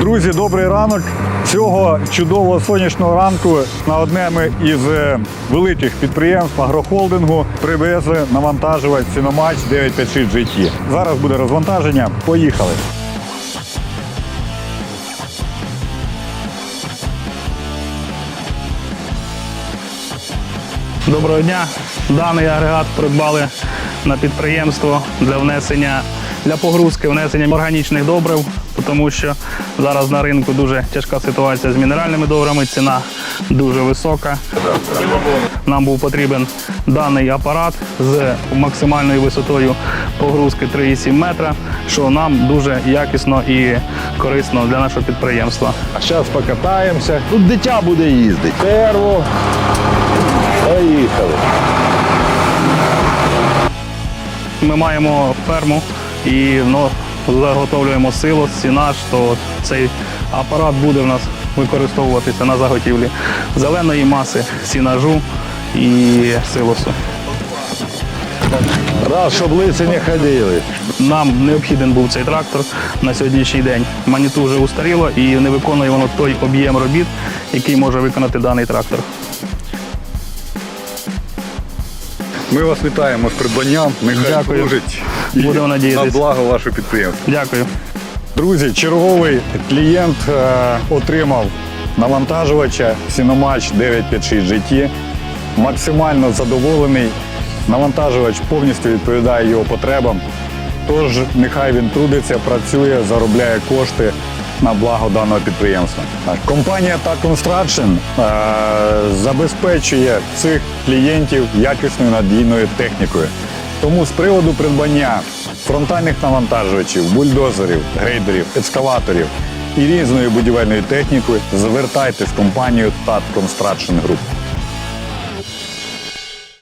Друзі, добрий ранок. Цього чудового сонячного ранку на одному із е, великих підприємств агрохолдингу привезли навантажувач Сіномач 956 GT. Зараз буде розвантаження. Поїхали. Доброго дня. Даний агрегат придбали на підприємство для внесення для погрузки внесення органічних добрив, тому що зараз на ринку дуже тяжка ситуація з мінеральними добрами, ціна дуже висока. Нам був потрібен даний апарат з максимальною висотою погрузки 3,7 метра, що нам дуже якісно і корисно для нашого підприємства. А зараз покатаємося. Тут дитя буде їздити. Перву. Поїхали. Ми маємо ферму і ну, заготовлюємо силос, сінаж, то цей апарат буде в нас використовуватися на заготівлі зеленої маси, сінажу і силосу. Раз, щоб лиси не ходили. Нам необхіден був цей трактор на сьогоднішній день. Маніту вже устаріло і не виконує воно той об'єм робіт, який може виконати даний трактор. Ми вас вітаємо з придбанням. Нехай Дякую. служить і Будемо надіятись. на благо вашого підприємства. Дякую. Друзі, черговий клієнт е, отримав навантажувача Сіномач 956 GT. Максимально задоволений. Навантажувач повністю відповідає його потребам. Тож нехай він трудиться, працює, заробляє кошти на благо даного підприємства. Компанія та Construction е, забезпечує цих клієнтів якісною надійною технікою. Тому з приводу придбання фронтальних навантажувачів, бульдозерів, грейдерів, екскаваторів і різної будівельної техніки звертайтесь в компанію TAT Construction Group.